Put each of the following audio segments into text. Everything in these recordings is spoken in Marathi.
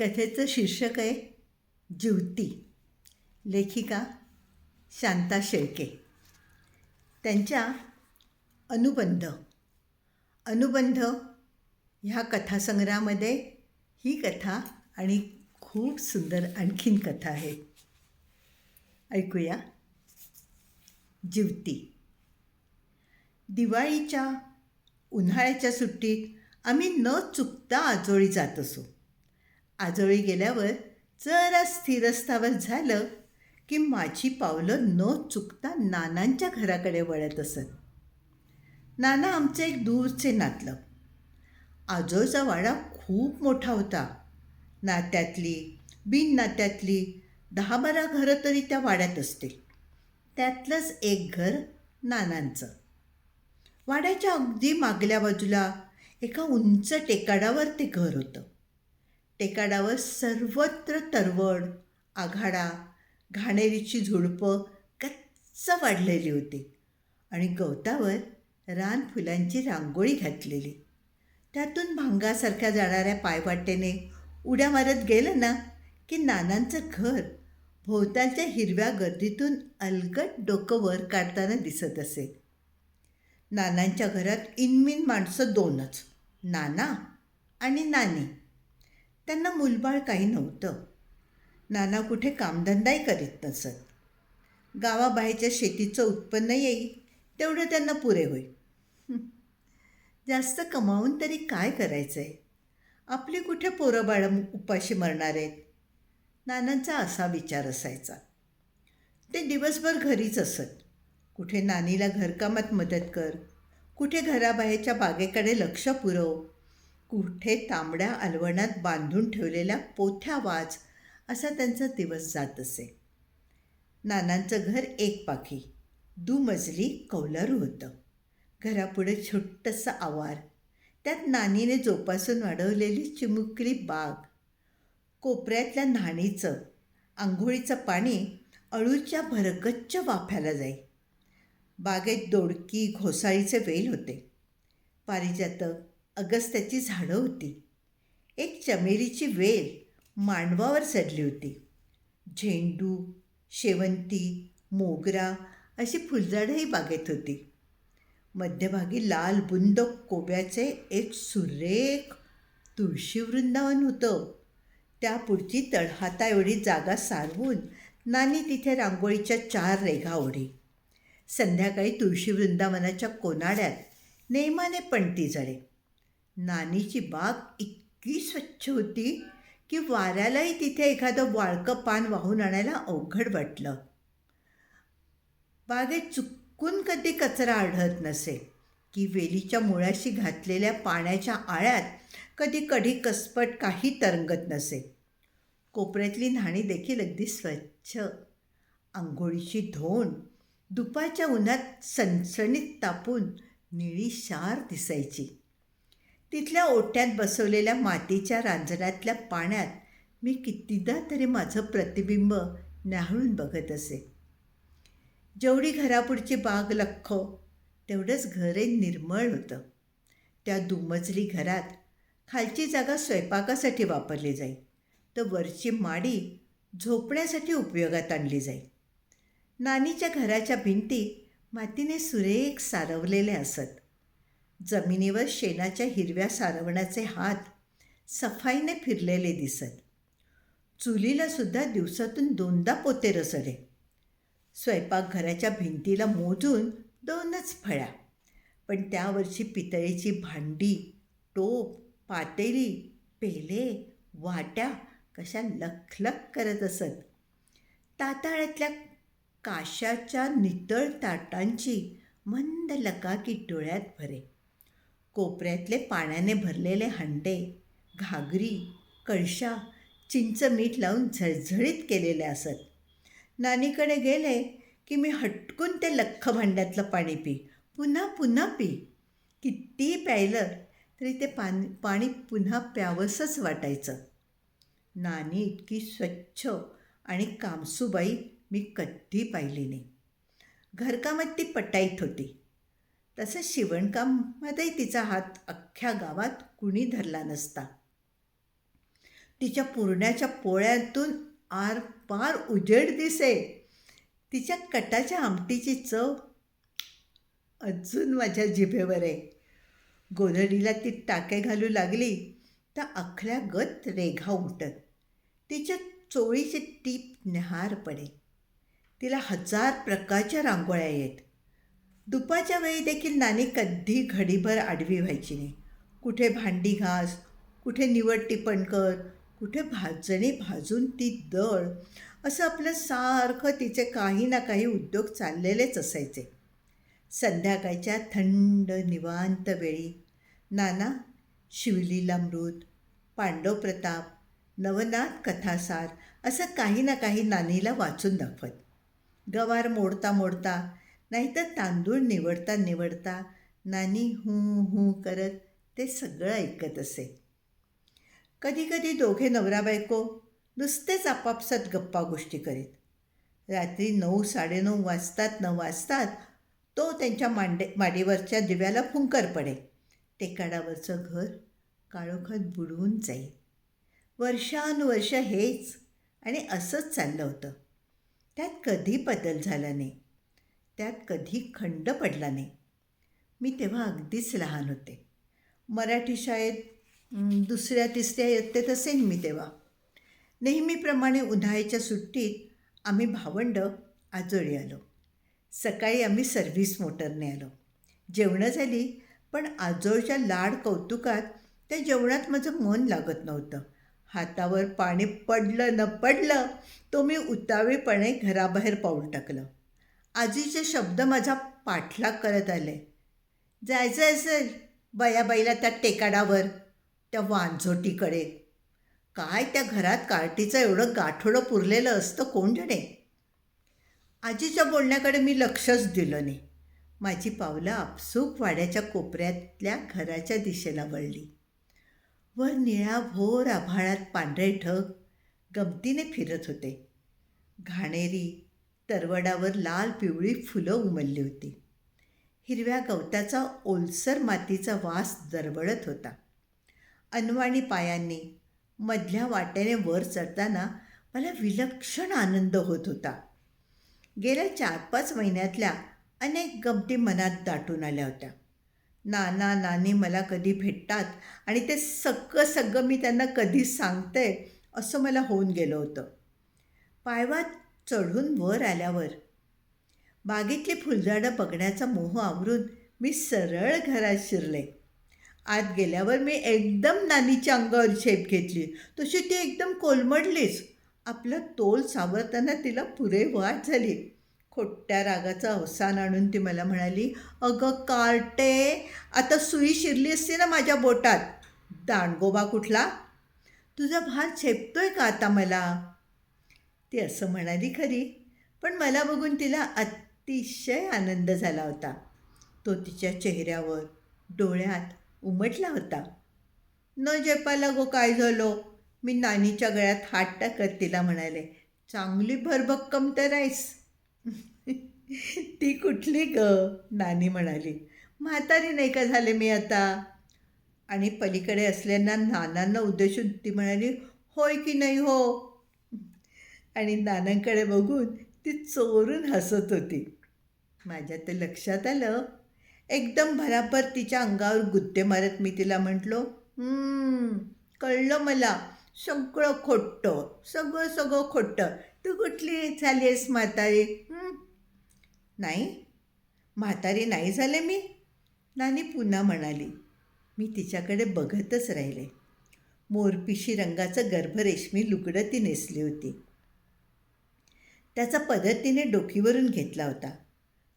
कथेचं शीर्षक आहे जिवती लेखिका शांता शेळके. त्यांच्या अनुबंध. अनुबंध ह्या कथासंग्रहामध्ये ही कथा आणि खूप सुंदर आणखीन कथा आहे. ऐकूया. जिवती दिवाळीच्या उन्हाळ्याच्या सुट्टीत आम्ही न चुकता आजोळी जात असो. आजोळी गेल्यावर जरा स्थिरस्थावर झालं की माझी पावलं न चुकता नानांच्या घराकडे वळत असत. नाना आमचं एक दूरचे नातलं आजोळचा वाडा खूप मोठा होता. नात्यातली बिन नात्यातली दहा बारा घरं तरी त्या वाड्यात असतील. त्यातलंच एक घर नानांचं. वाड्याच्या अगदी मागल्या बाजूला एका उंच टेकाडावर ते घर होतं. टेकाडावर सर्वत्र तरवड आघाडा घाणेरीची झुडपं कच्च वाढलेली होती आणि गवतावर रान फुलांची रांगोळी घातलेली. त्यातून भांगासारख्या जाणाऱ्या पायवाटेने उड्या मारत गेलं ना की नानांचं घर भोवतालच्या हिरव्या गर्दीतून अलगट डोकं वर काढताना दिसत असे. नानांच्या घरात इनमिन माणसं दोनच नाना आणि नानी. त्यांना मुलबाळ काही नव्हतं. नाना कुठे कामधंदाही करीत नसत. गावाबाहेरच्या शेतीचं उत्पन्न येईल तेवढं त्यांना पुरे होईल. जास्त कमावून तरी काय करायचं आहे आपली कुठे पोरं बाळं उपाशी मरणार आहेत? नानांचा असा विचार असायचा. ते दिवसभर घरीच असत. कुठे नानीला घरकामात मदत कर कुठे घराबाहेरच्या बागेकडे लक्ष पुरव कुठे तांबड्या अलवणात बांधून ठेवलेल्या पोथ्या वाच असा त्यांचा दिवस जात असे. नानांचं घर एक पाखी दुमजली कौलारू होतं. घरापुढे छोटंसं आवार त्यात नानीने जोपासून वाढवलेली चिमुकली बाग. कोपऱ्यातल्या न्हाणीचं आंघोळीचं पाणी अळूच्या भरगच्च वाफ्याला जाई. बागेत दोडकी घोसाळीचे वेल होते. पारिजातक अगस्त्याची झाडं होती. एक चमेलीची वेल मांडवावर चढली होती. झेंडू शेवंती मोगरा अशी फुलझाडंही बागेत होती. मध्यभागी लाल बुंद कोब्याचे एक सुरेख तुळशी वृंदावन होतं. त्या पुढची तळहाता एवढी जागा सारवून नानी तिथे रांगोळीच्या चार रेघा ओढी. संध्याकाळी तुळशी वृंदावनाच्या कोनाड्यात नेमाने पणती जळे नानीची बाग इतकी स्वच्छ होती की वाऱ्यालाही तिथे एखादं वाळकं पान वाहून आणायला अवघड वाटलं. बागेत चुकून कधी कचरा आढळत नसे की वेलीच्या मुळाशी घातलेल्या पाण्याच्या आळ्यात कधी कढी कसपट काही तरंगत नसे. कोपऱ्यातली न्हाणी देखील अगदी स्वच्छ. आंघोळीची धोंड दुपारच्या उन्हात सणसणीत तापून निळी शार दिसायची. तिथल्या ओट्यात बसवलेल्या मातीच्या रांजणातल्या पाण्यात मी कितीदा तरी माझं प्रतिबिंब न्याहाळून बघत असे. जेवढी घरापुढची बाग लख्ख तेवढंच घरे निर्मळ होतं. त्या दुमजली घरात खालची जागा स्वयंपाकासाठी वापरली जाई तर वरची माडी झोपण्यासाठी उपयोगात आणली जाई. नानीच्या घराच्या भिंती मातीने सुरेख सारवलेले असत. जमिनीवर शेणाच्या हिरव्या सारवण्याचे हात सफाईने फिरलेले दिसत. चुलीला सुद्धा दिवसातून दोनदा पोते रसडे स्वयंपाकघराच्या भिंतीला मोजून दोनच फळ्या. पण त्यावरची पितळेची भांडी टोप पातेली पेले वाट्या कशा लखलख करत असत. ताताळ्यातल्या काशाच्या नितळ ताटांची मंद लकाकी डोळ्यात भरे. कोपऱ्यातले पाण्याने भरलेले हंडे घागरी कळशा चिंच मीठ लावून झळझळीत केलेले असत. नानीकडे गेले की मी हटकून ते लख्ख भांड्यातलं पाणी पी. पुन्हा पुन्हा पी. कितीही प्यायलं तरी ते पाणी पाणी पुन्हा प्यावंसंच वाटायचं. नानी इतकी स्वच्छ आणि कामसूबाई मी कधी पाहिली नाही. घरकामात ती पटाईत होती. तसं शिवणकामातही तिचा हात अख्ख्या गावात कुणी धरला नसता. तिच्या पुरण्याच्या पोळ्यातून आरपार उजेड दिसे. तिच्या कटाच्या आमटीची चव अजून माझ्या जिभेवर. आहे गोधडीला ती टाके घालू लागली तर अखल्या गत रेघा उमटत. तिच्या चोळीची टीप न्याहार पडे. तिला हजार प्रकारच्या रांगोळ्या येत. दुपारच्या वेळी देखील नानी कधी घडीभर आडवी व्हायची नाही. कुठे भांडी घास कुठे निवड टिपण कर कुठे भाजणी भाजून ती दळ असं आपलं सारखं तिचे काही ना काही उद्योग चाललेलेच असायचे. संध्याकाळच्या थंड निवांत वेळी नाना शिवलीला मृत पांडव प्रताप नवनाथ कथासार असं काही ना काही नानीला वाचून दाखवत. गवार मोडता मोडता नाहीतर तांदूळ निवडता निवडता नानी हू हू करत ते सगळं ऐकत असे. कधीकधी दोघे नवरा बायको नुसतेच आपापसात गप्पा गोष्टी करीत. रात्री नऊ साडेनऊ वाजतात न वाजतात तो त्यांच्या मांडे माडीवरच्या दिव्याला फुंकर पडे टेकाडावरचं घर काळोखात बुडवून जाईल. वर्षानुवर्ष हेच आणि असंच चाललं होतं. त्यात कधी बदल झाला नाही. त्यात कधी खंड पडला नाही. मी तेव्हा अगदीच लहान होते. मराठी शाळेत दुसऱ्या तिसऱ्या इयत्तेत असेन मी तेव्हा. नेहमीप्रमाणे उन्हाळ्याच्या सुट्टीत आम्ही भावंड आजोळी आलो. सकाळी आम्ही सर्व्हिस मोटरने आलो. जेवणं झाली पण आजोळच्या लाड कौतुकात त्या जेवणात माझं मन लागत नव्हतं. हातावर पाणी पडलं न पडलं तो मी उतावीपणे घराबाहेर पाऊल टाकलं. आजीचे शब्द माझा पाठलाग करत आले. जायचं असेल बयाबाईला त्या टेकाडावर त्या वांझोटीकडे काय त्या घरात कार्टीचं एवढं गाठोडं पुरलेलं असतं कोण जाणे आजीच्या बोलण्याकडे मी लक्षच दिलं नाही. माझी पावलं आपसूक वाड्याच्या कोपऱ्यातल्या घराच्या दिशेला वळली. वर निळा भोर आभाळात पांढरे ढग गमतीने फिरत होते. घाणेरी तरवडावर लाल पिवळी फुलं उमलली होती. हिरव्या गवताचा ओलसर मातीचा वास दरवळत होता. अनवाणी पायांनी मधल्या वाट्याने वर चढताना मला विलक्षण आनंद होत होता. गेल्या चार पाच महिन्यातल्या अनेक गमती मनात दाटून आल्या होत्या. नाना नानी मला कधी भेटतात आणि ते सगळं सगळं मी त्यांना कधी सांगते असं मला होऊन गेलं होतं. पायवात चढून वर आल्यावर. बागेतली फुलझाडं बघण्याचा मोह आवरून मी सरळ घरात शिरले. आत गेल्यावर मी एकदम नानीच्या अंगावर झेप घेतली. तशी ती एकदम कोलमडलीच. आपलं तोल सावरताना तिला पुरे वाट झाली. खोट्या रागाचं अवसान आणून ती मला म्हणाली अगं कार्टे आता सुई शिरली असते ना माझ्या बोटात. दांडगोबा कुठला? तुझा भात झेपतोय का आता मला? ती असं म्हणाली खरी. पण मला बघून तिला अतिशय आनंद झाला होता. तो तिच्या चेहऱ्यावर डोळ्यात उमटला होता. न जेपाला गो काय झालो? मी नानीच्या गळ्यात हात टाकत तिला म्हणाले चांगली भरभक्कम तर आहेस. ती कुठली ग? नानी म्हणाली. म्हातारी नाही का झाले मी आता? आणि पलीकडे असलेल्या नानांना उद्देशून ती म्हणाली होय की नाही हो? आणि नानांकडे बघून ती चोरून हसत होती. माझ्या ते लक्षात आलं. एकदम भराभर तिच्या अंगावर गुत्ते मारत मी तिला म्हटलो कळलं मला. सगळं खोटं सगळं सगळं खोटं. तू कुठली झाली आहेस म्हातारी नाही. म्हातारी नाही झाले मी. नानी पुन्हा म्हणाली. मी तिच्याकडे बघतच राहिले. मोरपिशी रंगाचं गर्भरेशमी लुगडं ती नेसली होती. त्याचा पद्धतीने डोकीवरून घेतला होता.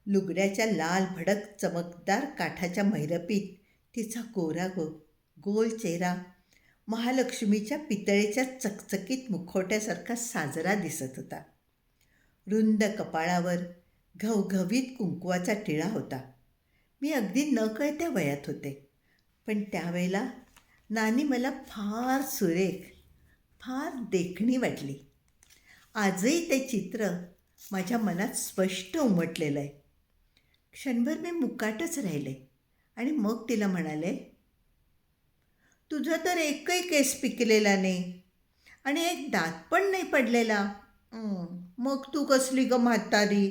लुगड्याच्या लाल भडक चमकदार काठाच्या मैरपीत तिचा गोरा गो गोल चेहरा महालक्ष्मीच्या पितळेच्या चकचकीत मुखवट्यासारखा साजरा दिसत होता. रुंद कपाळावर घवघवीत कुंकुवाचा टिळा होता. मी अगदी न कळत्या वयात होते. पण त्यावेळेला नानी मला फार सुरेख फार देखणी वाटली. आजही ते चित्र माझ्या मनात स्पष्ट उमटलेलं आहे. क्षणभर मी मुकाटच राहिले आणि मग तिला म्हणाले तुझा तर एकही केस पिकलेला नाही आणि एक दात पण नाही पडलेला. मग तू कसली ग म्हातारी?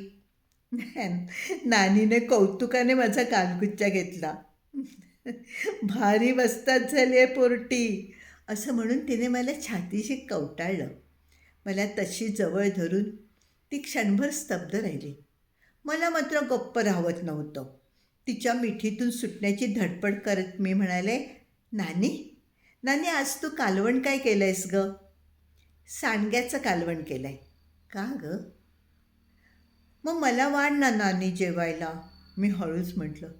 नानीने कौतुकाने माझा कालगुच्चा घेतला. भारी वस्तात झाली आहे पोरटी असं म्हणून तिने मला छातीशी कवटाळलं. मला तशी जवळ धरून ती क्षणभर स्तब्ध राहिली. मला मात्र गप्प राहवत नव्हतं. तिच्या मिठीतून सुटण्याची धडपड करत मी म्हणाले नानी नानी आज तू कालवण काय केलं आहेस ग? सांडग्याचं कालवण केलं आहे का ग? मग मला वाढ ना नानी जेवायला. मी हळूच म्हटलं.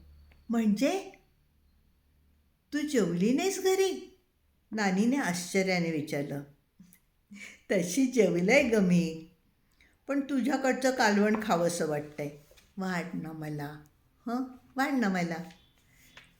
म्हणजे? तू जेवली नाहीस घरी? नानीने आश्चर्याने विचारलं. तशी जेवलंय ग मी. पण तुझ्याकडचं कालवण खावंसं वाटतंय. वाढ ना मला. हं? वाढ ना मला.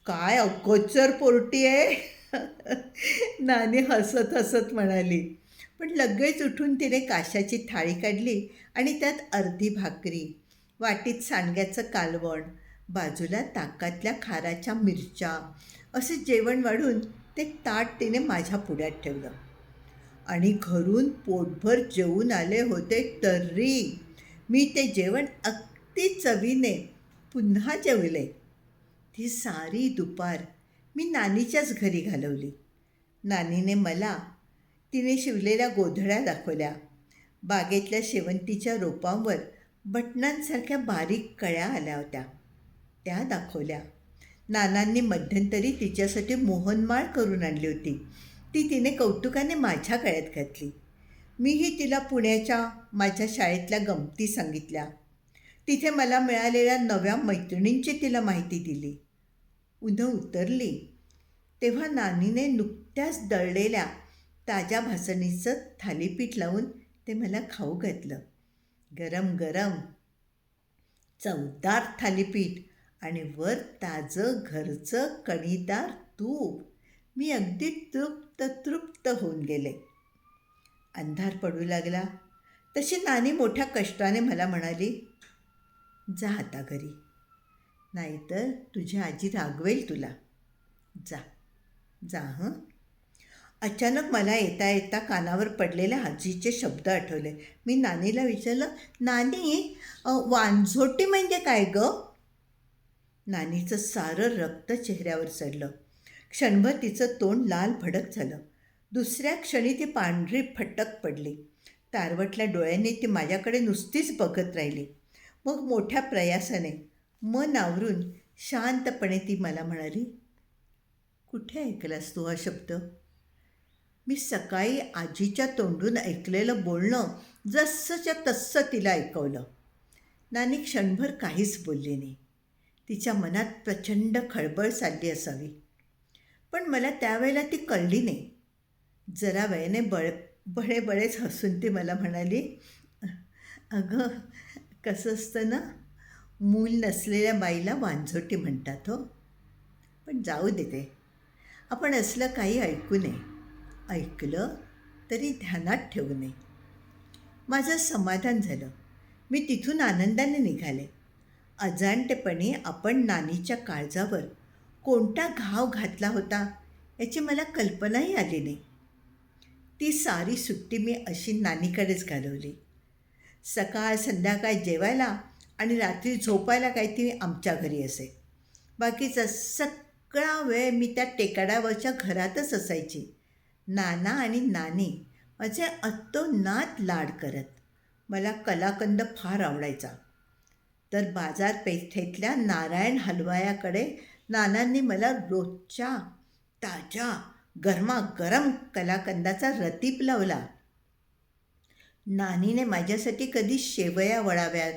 काय अकोचर पोरटी आहे? नानी हसत हसत म्हणाली. पण लगेच उठून तिने काशाची थाळी काढली आणि त्यात अर्धी भाकरी वाटीत सांडग्याचं कालवण बाजूला ताकातल्या खाराच्या मिरच्या असे जेवण वाढून ते ताट तिने माझ्या पुढ्यात ठेवलं. आणि घरून पोटभर जेवून आले होते तरी. मी ते जेवण अगदी चवीने पुन्हा जेवले. ती सारी दुपार मी नानीच्याच घरी घालवली. नानीने मला तिने शिवलेल्या गोधड्या दाखवल्या. बागेतल्या शेवंतीच्या रोपांवर बटणांसारख्या बारीक कळ्या आल्या होत्या. त्या दाखवल्या. नानांनी मध्यंतरी तिच्यासाठी मोहनमाळ करून आणली होती. ती तिने कौतुकाने माझ्या गळ्यात घातली. मीही तिला पुण्याच्या माझ्या शाळेतल्या गमती सांगितल्या. तिथे मला मिळालेल्या नव्या मैत्रिणींची तिला माहिती दिली. उन्हं उतरली. तेव्हा नानीने नुकत्याच दळलेल्या ताज्या भासणीचं थालीपीठ लावून ते मला खाऊ घातलं. गरम गरम चवदार थालीपीठ आणि वर ताजं घरचं कणीदार तूप. मी अगदी तृप्त तृप्त होऊन गेले. अंधार पडू लागला. तशी नानी मोठ्या कष्टाने मला म्हणाली जा आता घरी. नाहीतर तुझी आजी रागवेल तुला. जा. जा हं? अचानक मला येता येता कानावर पडलेल्या आजीचे शब्द आठवले. मी नानीला विचारलं नानी वांझोटी म्हणजे काय गं? नानीचं सारं रक्त चेहऱ्यावर चढलं क्षणभर तिचं तोंड लाल भडक झालं. दुसऱ्या क्षणी ती पांढरी फटक पडली. तारवटल्या डोळ्यांनी ती माझ्याकडे नुसतीच बघत राहिली. मग मोठ्या प्रयासाने मन आवरून शांतपणे ती मला म्हणाली कुठे ऐकलास तू हा शब्द? मी सकाळी आजीच्या तोंडून ऐकलेलं बोलणं जसंच्या तस्सं तिला ऐकवलं. नानी क्षणभर काहीच बोलली नाही. तिच्या मनात प्रचंड खळबळ चालली असावी. पण मला त्यावेळेला ती कळली नाही. जरा वेळेने बळ बळे बळेच हसून ती मला म्हणाली अगं कसं असतं ना मूल नसलेल्या बाईला वांझोटी म्हणतात हो. पण जाऊ दे ते. आपण असलं काही ऐकू नये. ऐकलं तरी ध्यानात ठेवू नये. माझं समाधान झालं. मी तिथून आनंदाने निघाले. अजाणतेपणी आपण नानीच्या काळजावर कोणता घाव घातला होता याची मला कल्पनाही आली नाही. ती सारी सुट्टी मी अशी नानीकडेच घालवली. सकाळ संध्याकाळ जेवायला आणि रात्री झोपायला काहीतरी आमच्या घरी असे. बाकीचा सगळा वेळ मी त्या टेकड्यावरच्या घरातच असायची. नाना आणि नानी माझे अत्तोनात लाड करत. मला कलाकंद फार आवडायचा. तर बाजारपेठेतल्या नारायण हलवायाकडे नानांनी मला रोजच्या ताज्या गरमागरम कलाकंदाचा रतीप लावला. नानीने माझ्यासाठी कधी शेवया वळाव्यात?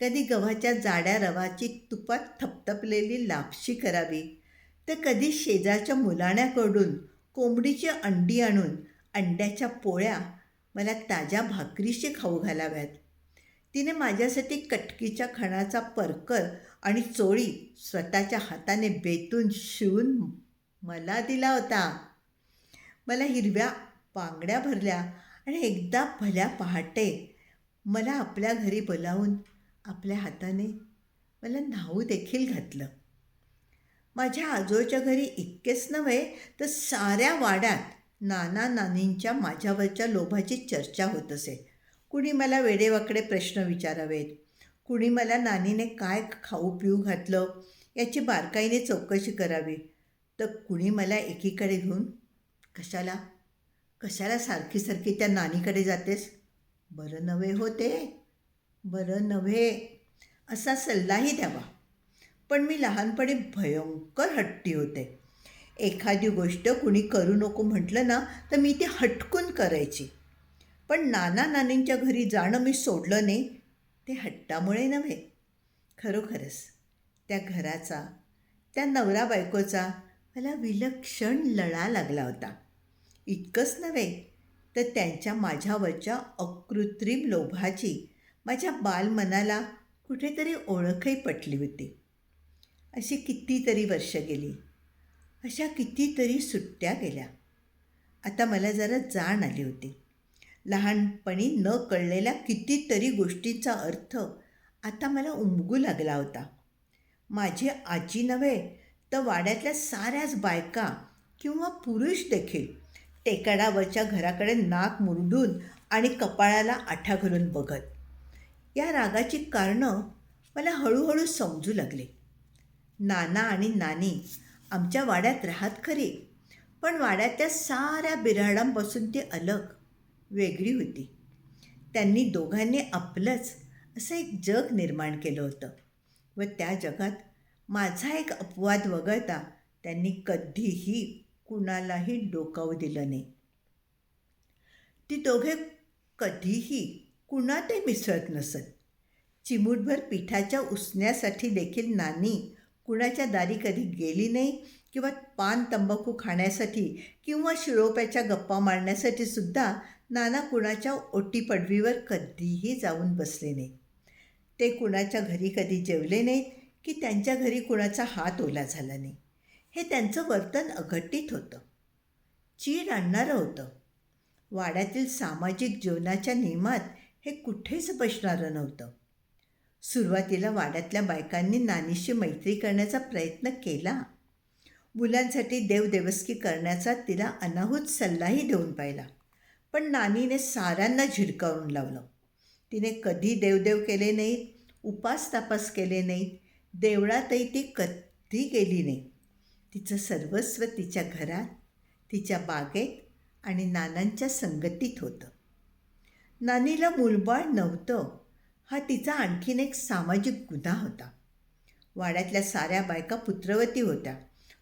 कधी गव्हाच्या जाड्या रवाची तुपात थपथपलेली लापशी करावी? तर कधी शेजारच्या मुलाण्याकडून कोंबडीची अंडी आणून अंड्याच्या पोळ्या मला ताज्या भाकरीशी खाऊ घालाव्यात? तिने माझ्यासाठी कटकीच्या खणाचा परकर आणि चोळी स्वतःच्या हाताने बेतून शिवून मला दिला होता. मला हिरव्या बांगड्या भरल्या आणि एकदा भल्या पहाटे मला आपल्या घरी बोलावून आपल्या हाताने मला न्हाऊ देखील घातलं. माझ्या आजोच्या घरी इतकेच नव्हे तर साऱ्या वाड्यात नाना नानींच्या माझ्यावरच्या लोभाची चर्चा होत असे. कुणी मला वेडेवाकडे प्रश्न विचारावेत? कुणी मला नानीने काय खाऊ पिऊ घातलं याची बारकाईने चौकशी करावी. तर कुणी मला एकीकडे घेऊन कशाला? कशाला सारखी सारखी त्या नानीकडे जातेस? बरं नव्हे होते बरं नव्हे. असा सल्लाही द्यावा. पण मी लहानपणी भयंकर हट्टी होते. एखादी गोष्ट कुणी करू नको म्हटलं ना तर मी ती हटकून करायची. पण नाना नानींच्या घरी जाणं मी सोडलं नाही ते हट्टामुळे नव्हे खरोखरच. त्या घराचा त्या नवरा बायकोचा मला विलक्षण लळा लागला होता. इतकंच नव्हे तर त्यांच्या माझ्यावरच्या अकृत्रिम लोभाची माझ्या बालमनाला कुठेतरी ओळखही पटली होती. अशी कितीतरी वर्ष गेली. अशा कितीतरी सुट्ट्या गेल्या. आता मला जरा जाण आली होती. लहानपणी न कळलेल्या कितीतरी गोष्टींचा अर्थ आता मला उमगू लागला होता. माझी आजी नव्हे तर वाड्यातल्या साऱ्याच बायका किंवा पुरुष देखील टेकाडावरच्या घराकडे नाक मुरडून आणि कपाळाला आठा घालून बघत. या रागाची कारणं मला हळूहळू समजू लागले. नाना आणि नानी आमच्या वाड्यात राहत खरी पण वाड्यातल्या साऱ्या बिऱ्हाडांपासून ते अलग. वेगळी होती. त्यांनी दोघांनी आपलंच असं एक जग निर्माण केलं होतं. व त्या जगात माझा एक अपवाद वगळता त्यांनी कधीही कुणालाही डोकावू दिलं नाही. ती दोघे कधीही कुणातही मिसळत नसत. चिमूटभर पिठाच्या उसण्यासाठी देखील नानी कुणाच्या दारी कधी गेली नाही किंवा पान तंबाखू खाण्यासाठी किंवा शिळोप्याच्या गप्पा मारण्यासाठी सुद्धा नाना कुणाच्या ओटी पडवीवर कधीही जाऊन बसले नाही ते कुणाच्या घरी कधी जेवले नाहीत की त्यांच्या घरी कुणाचा हात ओला झाला नाही. हे त्यांचं वर्तन अघटित होतं. चीड आणणारं होतं. वाड्यातील सामाजिक जीवनाच्या नियमात हे कुठेच बसणारं नव्हतं. सुरुवातीला वाड्यातल्या बायकांनी नानीशी मैत्री करण्याचा प्रयत्न केला. मुलांसाठी देवदेवस्की करण्याचा तिला अनाहूत सल्लाही देऊन पाहिला. पण नानीने साऱ्यांना झिडकावून लावलं. तिने कधी देवदेव केले नाहीत उपास तापास केले नाहीत देवळातही ती कधी गेली नाही. तिचं सर्वस्व तिच्या घरात तिच्या बागेत आणि नानांच्या संगतीत होतं. नानीला मुलबाळ नव्हतं. हा तिचा आणखीन एक सामाजिक गुन्हा होता. वाड्यातल्या साऱ्या बायका पुत्रवती होत्या.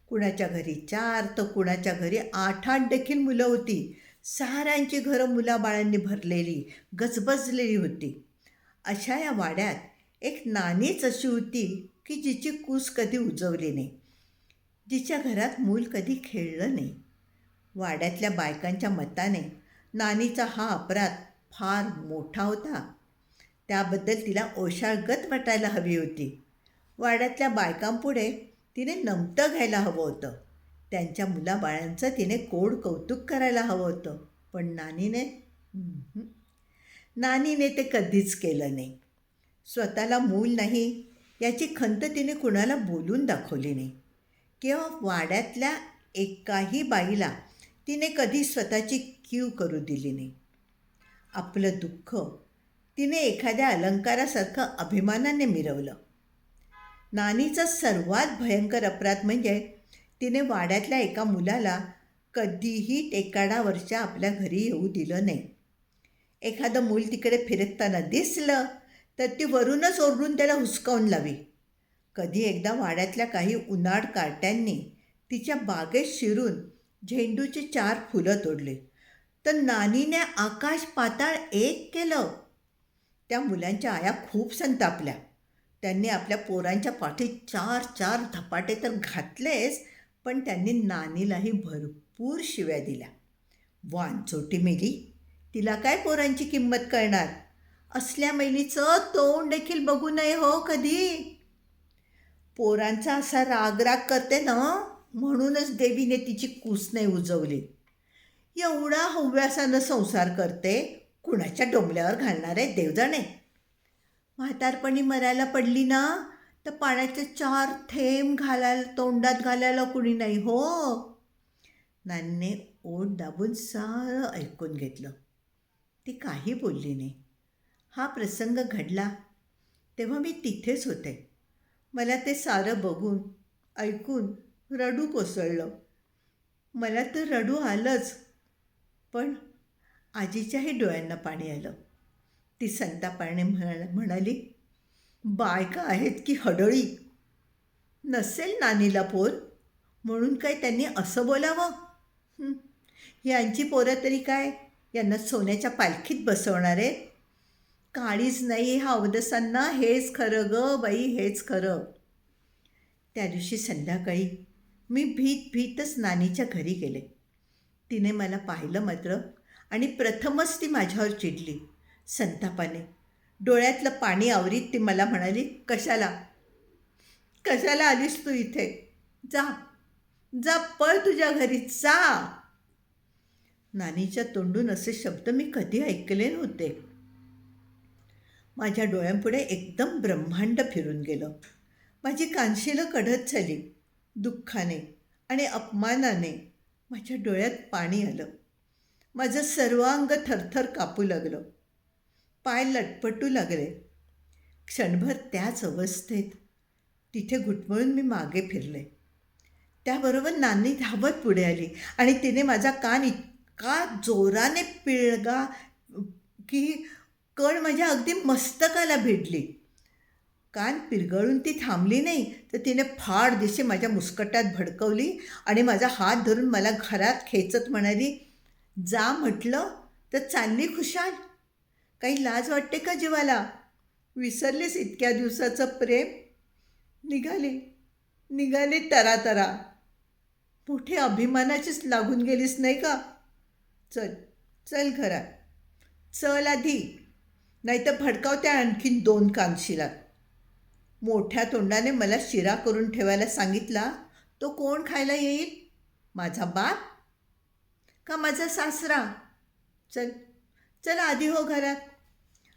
कुणाच्या घरी चार तर कुणाच्या घरी आठ आठ देखील मुलं होती. साऱ्यांची घरं मुलाबाळांनी भरलेली गजबजलेली होती. अशा या वाड्यात एक नानीच अशी होती की जिची कूस कधी उजवली नाही जिच्या घरात मूल कधी खेळलं नाही. वाड्यातल्या बायकांच्या मताने नानीचा हा अपराध फार मोठा होता. त्याबद्दल तिला ओशाळगत वाटायला हवी होती. वाड्यातल्या बायकांपुढे तिने नमतं घ्यायला हवं होतं. त्यांच्या मुलाबाळांचं तिने कोड कौतुक करायला हवं होतं. पण नानीने नानीने ते कधीच केलं नाही. स्वतःला मूल नाही याची खंत तिने कुणाला बोलून दाखवली नाही. किंवा वाड्यातल्या एकाही बाईला तिने कधी स्वतःची क्यू करू दिली नाही. आपलं दुःख तिने एखाद्या अलंकारासारखं अभिमानाने मिरवलं. नानीचा सर्वात भयंकर अपराध म्हणजे तिने वाड्यातल्या एका मुलाला कधीही टेकाडावरच्या आपल्या घरी येऊ दिलं नाही. एखादं मूल तिकडे फिरकताना दिसलं तर ती वरूनच ओरडून त्याला हुसकावून लावी. कधी एकदा वाड्यातल्या काही उन्हाळ कार्ट्यांनी तिच्या बागेत शिरून झेंडूची चार फुलं तोडले. तर नानीने आकाश पाताळ एक केलं. त्या मुलांच्या आया खूप संतापल्या. त्यांनी आपल्या पोरांच्या पाठीत चार चार धपाटे तर घातलेच पण त्यांनी नानीलाही भरपूर शिव्या दिल्या. वानचोटी मेली तिला काय पोरांची किंमत कळणार? असल्या मैलीचं तोंड देखील बघू नये हो कधी. पोरांचा असा रागराग करते ना म्हणूनच देवीने तिची कूस नाही उजवली. एवढा हव्यासानं संसार करते कुणाच्या डोंबल्यावर घालणार आहे देवजाणे? म्हातारपणी मरायला पडली ना तर पाण्याचे चार थेंब घालायला तोंडात घालायला कुणी नाही हो. नानीने ओठ दाबून सारं ऐकून घेतलं. ती काही बोलली नाही. हा प्रसंग घडला तेव्हा मी तिथेच होते. मला ते सारं बघून ऐकून रडू कोसळलं. मला तर रडू आलंच पण आजीच्याही डोळ्यांना पाणी आलं. ती संतापाने म्हणा म्हणाली बायका आहेत की हडळी. नसेल नानीला पोर म्हणून काय त्यांनी असं बोलावं? यांची पोरं तरी काय? यांना सोन्याच्या पालखीत बसवणार आहेत? काळीच नाही हा अवदसांना हेच खरं ग बाई हेच खरं. त्या दिवशी संध्याकाळी मी भीत भीतच नानीच्या घरी गेले. तिने मला पाहिलं मात्र आणि प्रथमच ती माझ्यावर चिडली. संतापाने डोळ्यातलं पाणी आवरीत ती मला म्हणाली कशाला? कशाला आलीस तू इथे? जा जा पळ तुझ्या घरी जा. नानीच्या तोंडून असे शब्द मी कधी ऐकले नव्हते. माझ्या डोळ्यांपुढे एकदम ब्रह्मांड फिरून गेलं. माझी कानशिलं कढत झाली दुःखाने आणि अपमानाने माझ्या डोळ्यात पाणी आलं. माझं सर्वांग थरथर कापू लागलं. पाय लटपटू लागले. क्षणभर त्याच अवस्थेत तिथे घुटमळून मी मागे फिरले. त्याबरोबर नानी धावत पुढे आली आणि तिने माझा कान इतका जोराने पिळगा की कण माझ्या अगदी मस्तकाला भिडली. कान पिरगळून ती थांबली नाही तर तिने फाड दिशी माझ्या मुस्कटात भडकवली आणि माझा हात धरून मला घरात खेचत म्हणाली जा म्हटलं तर चालली खुशाल. काही लाज वाटते का जीवाला? विसरलीस इतक्या दिवसाचं प्रेम? निघाली. निघाली तरा तरा मोठे अभिमानाचीच लागून गेलीस नाही का? चल चल घरात. चल आधी. नाही तर आणखीन दोन कानशिलात मोठ्या तोंडाने मला शिरा करून ठेवायला सांगितला तो कोण खायला येईल? माझा बाप? का माझा सासरा? चल चला आधी हो घरात.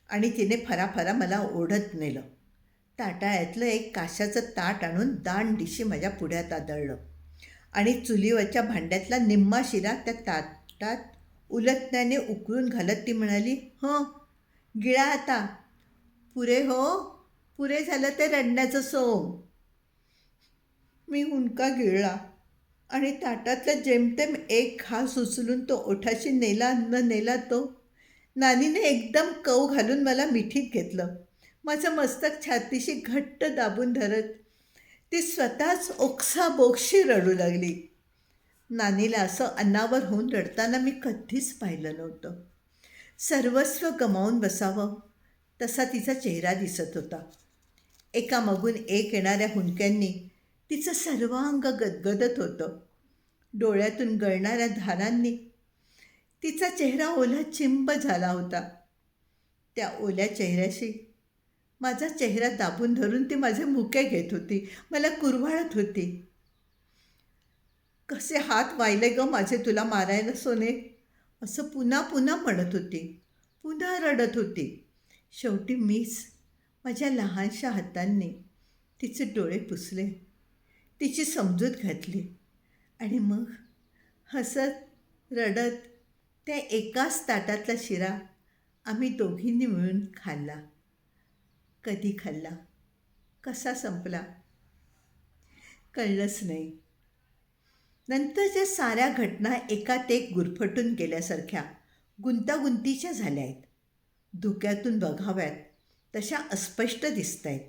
आणि तिने फराफरा मला ओढत नेलं. ताटाळ्यातलं एक काशाचं ताट आणून दाण दिशी माझ्या पुढ्यात आदळलं. आणि चुलीवरच्या भांड्यातला निम्मा शिरा त्या ताटात उलटण्याने उकळून घालत ती म्हणाली हं गिळा आता. पुरे हो पुरे झालं ते रडण्याचं सोंग मी हुंका गिळला आणि ताटातलं जेमतेम एक घास उचलून तो ओठाशी नेला न नेला तो नानीने एकदम कव घालून मला मिठीत घेतलं. माझं मस्तक छातीशी घट्ट दाबून धरत ती स्वतःच ओक्सा बोक्षी रडू लागली. नानीला असं अन्नावर होऊन रडताना मी कधीच पाहिलं नव्हतं. सर्वस्व गमावून बसावं तसा तिचा चेहरा दिसत होता. एका मागून एक येणाऱ्या हुंडक्यांनी तिचं सर्वांग गदगदत होतं. डोळ्यातून गळणाऱ्या धारांनी तिचा चेहरा ओला चिंब झाला होता. त्या ओल्या चेहऱ्याशी माझा चेहरा दाबून धरून ती माझे मुके घेत होती. मला कुरवाळत होती. कसे हात वाहिले ग माझे तुला मारायला सोने? असं पुन्हा पुन्हा म्हणत होती. पुन्हा रडत होती. शेवटी मीच माझ्या लहानशा हातांनी तिचे डोळे पुसले. तिची समजूत घातली. आणि मग हसत रडत त्या एकाच ताटातला शिरा आम्ही दोघींनी मिळून खाल्ला. कधी खाल्ला? कसा संपला? कळलंच नाही. नंतरच्या साऱ्या घटना एकात एक गुरफटून गेल्यासारख्या गुंतागुंतीच्या झाल्या आहेत. धुक्यातून बघाव्यात तशा अस्पष्ट दिसत आहेत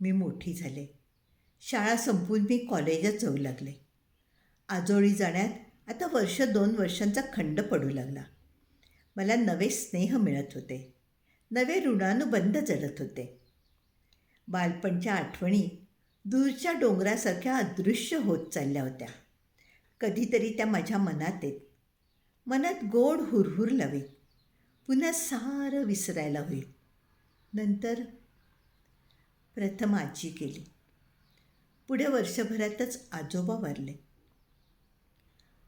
मी मोठी झाले. शाळा संपून मी कॉलेजात जाऊ लागले. आजोळी जाण्यात आता वर्ष दोन वर्षांचा खंड पडू लागला. मला नवे स्नेह मिळत होते. नवे ऋणानुबंध जडत होते. बालपणच्या आठवणी दूरच्या डोंगरासारख्या अदृश्य होत चालल्या होत्या. कधीतरी त्या माझ्या मनात येत. मनात गोड हुरहुर लावे. पुन्हा सारं विसरायला होईल. नंतर प्रथम आजी केली. पुढे वर्षभरातच आजोबा वारले.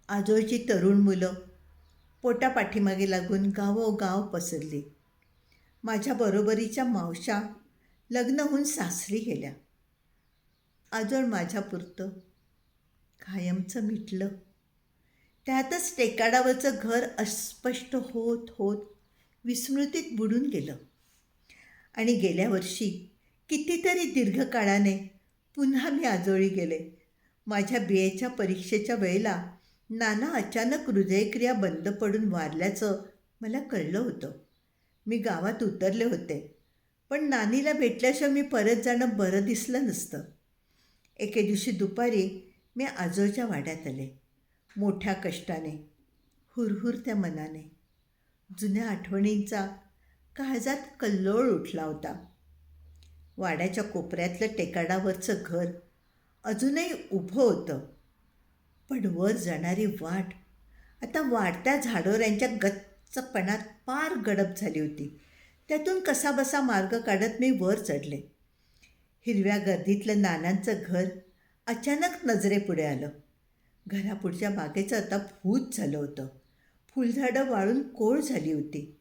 आजोळची तरुण मुलं पोटापाठीमागे लागून गावोगाव पसरली. माझ्या बरोबरीच्या मावशा लग्न होऊन सासरी गेल्या. आजोळ माझ्यापुरतं कायमचं मिटलं. त्यातच टेकाडावरचं घर अस्पष्ट होत होत विस्मृतीत बुडून गेलं. आणि गेल्या वर्षी कितीतरी दीर्घकाळाने पुन्हा मी आजोळी गेले. माझ्या बी एच्या परीक्षेच्या वेळेला नाना अचानक हृदयक्रिया बंद पडून वारल्याचं मला कळलं होतं. मी गावात उतरले होते पण नानीला भेटल्याशिवाय मी परत जाणं बरं दिसलं नसतं. एके दिवशी दुपारी मी आजोच्या वाड्यात आले मोठ्या कष्टाने हुरहुरत्या मनाने. जुन्या आठवणींचा काळजात कल्लोळ उठला होता. वाड्याच्या कोपऱ्यातलं टेकाडावरचं घर अजूनही उभं होतं. पण वर जाणारी वाट. आता वाढत्या झाडोऱ्यांच्या गच्चपणात पार गडप झाली होती. त्यातून कसाबसा मार्ग काढत मी वर चढले. हिरव्या गर्दीतलं नानांचं घर अचानक नजरेपुढे आलं. घरापुढच्या बागेचं आता भूत झालं होतं. फुलझाडं वाळून कोळ झाली होती.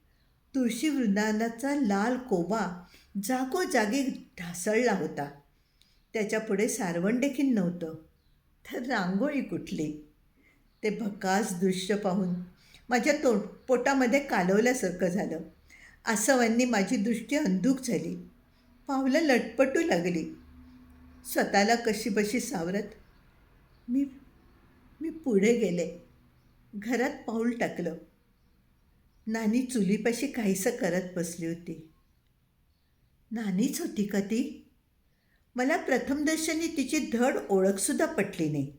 तुळशी वृंदावनाचा लाल कोबा जागोजागी ढासळला होता. त्याच्यापुढे सारवण देखील नव्हतं. तर रांगोळी कुठली? ते भकास दृश्य पाहून माझ्या तो पोटामध्ये कालवल्यासारखं झालं. आसवांनी माझी दृष्टी अंधूक झाली. पावलं लटपटू लागली. स्वतःला कशी बशी सावरत मी मी पुढे गेले. घरात पाऊल टाकलं. नानी चुलीपाशी काहीसं करत बसली होती. नानीच होती का ती? मला प्रथमदर्शनी तिची धड ओळखसुद्धा पटली नाही.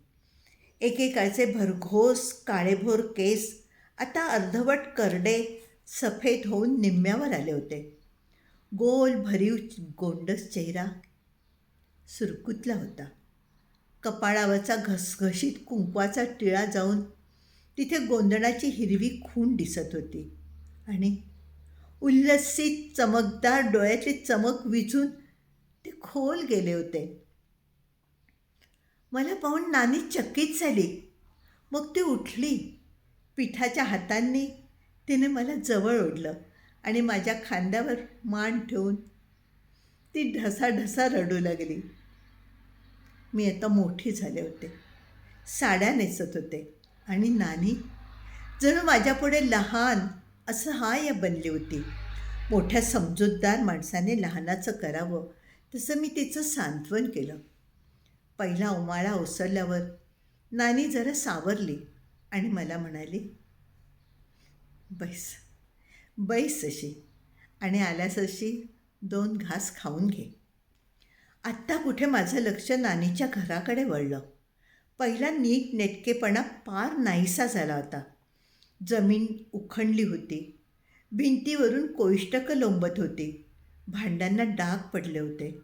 एकेकाळचे भरघोस काळेभोर केस आता अर्धवट करडे सफेद होऊन निम्म्यावर आले होते. गोल भरीव गोंडस चेहरा सुरकुतला होता. कपाळावरचा घसघशीत कुंकवाचा टिळा जाऊन तिथे गोंधळाची हिरवी खूण दिसत होती आणि उल्लसित चमकदार डोळ्याची चमक विझून ते खोल गेले होते. मला पाहून नानी चकित झाली. मग ती उठली. पिठाच्या हातांनी तिने मला जवळ ओढलं आणि माझ्या खांद्यावर मान ठेवून ती ढसाढसा रडू लागली. मी आता मोठी झाले होते. साड्या नेसत होते आणि नानी जणू माझ्यापुढे लहान असहाय्य बनली होती. मोठ्या समजूतदार माणसाने लहानाचं करावं तसं मी तिचं सांत्वन केलं. पहिला उमाळा ओसरल्यावर नानी जरा सावरली आणि मला म्हणाली बैस बैस अशी आणि आल्यास अशी दोन घास खाऊन घे. आत्ता कुठे माझं लक्ष नानीच्या घराकडे वळलं. पहिला नीट नेटकेपणा पार नाहीसा झाला होता. जमीन उखंडली होती. भिंतीवरून कोष्टकं लोंबत होती. भांड्यांना डाग पडले होते.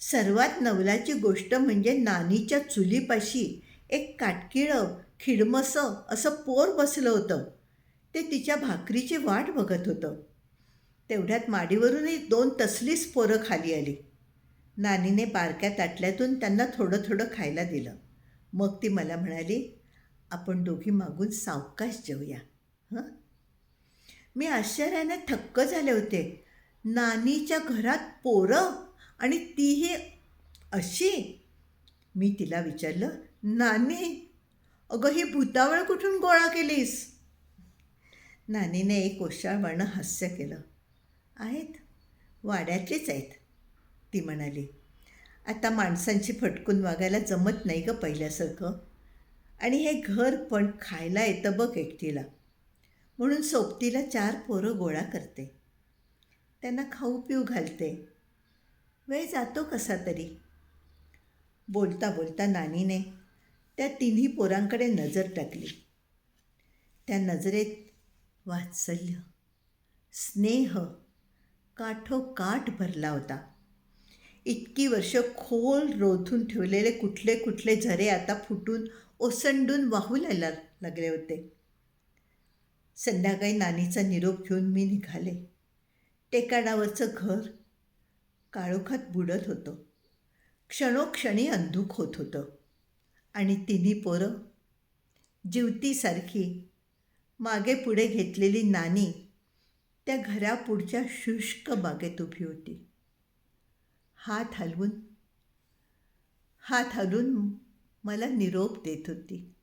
सर्वात नवलाची गोष्ट म्हणजे नानीच्या चुलीपाशी एक काटकिळं खिडमसं असं पोर बसलं होतं. ते तिच्या भाकरीची वाट बघत होतं. तेवढ्यात माडीवरूनही दोन तसलीच पोरं खाली आली. नानीने बारक्या ताटल्यातून त्यांना थोडं थोडं खायला दिलं. मग ती मला म्हणाली आपण दोघी मागून सावकाश जेवूया हं? मी आश्चर्याने थक्क झाले होते. नानीच्या घरात पोरं आणि तीही अशी. मी तिला विचारलं नानी अगं ही भूतावळ कुठून गोळा केलीस? नानीने एक ओशाळवाणं हास्य केलं. आहेत वाड्यातलीच आहेत ती म्हणाली. आता माणसांची फटकून वागायला जमत नाही गं पहिल्यासारखं. आणि हे घर पण खायला येतं बघ एकटीला. म्हणून सोबतीला चार पोरं गोळा करते. त्यांना खाऊ पिऊ घालते. वेळ जातो कसा तरी. बोलता बोलता नानीने त्या तिन्ही पोरांकडे नजर टाकली. त्या नजरेत वात्सल्य स्नेह काठोकाठ भरला होता. इतकी वर्ष खोल रोधून ठेवलेले कुठले कुठले झरे आता फुटून ओसंडून वाहू लागले होते. संध्याकाळी नानीचा निरोप घेऊन मी निघाले. टेकाडावरचं घर काळोखात बुडत होतं. क्षणोक्षणी अंधूक होत होतं. आणि तिन्ही पोरं जिवतीसारखी मागे पुढे घेतलेली नानी त्या घरापुढच्या शुष्क बागेत उभी होती. हात हलवून हात हलवून मला निरोप देत होती.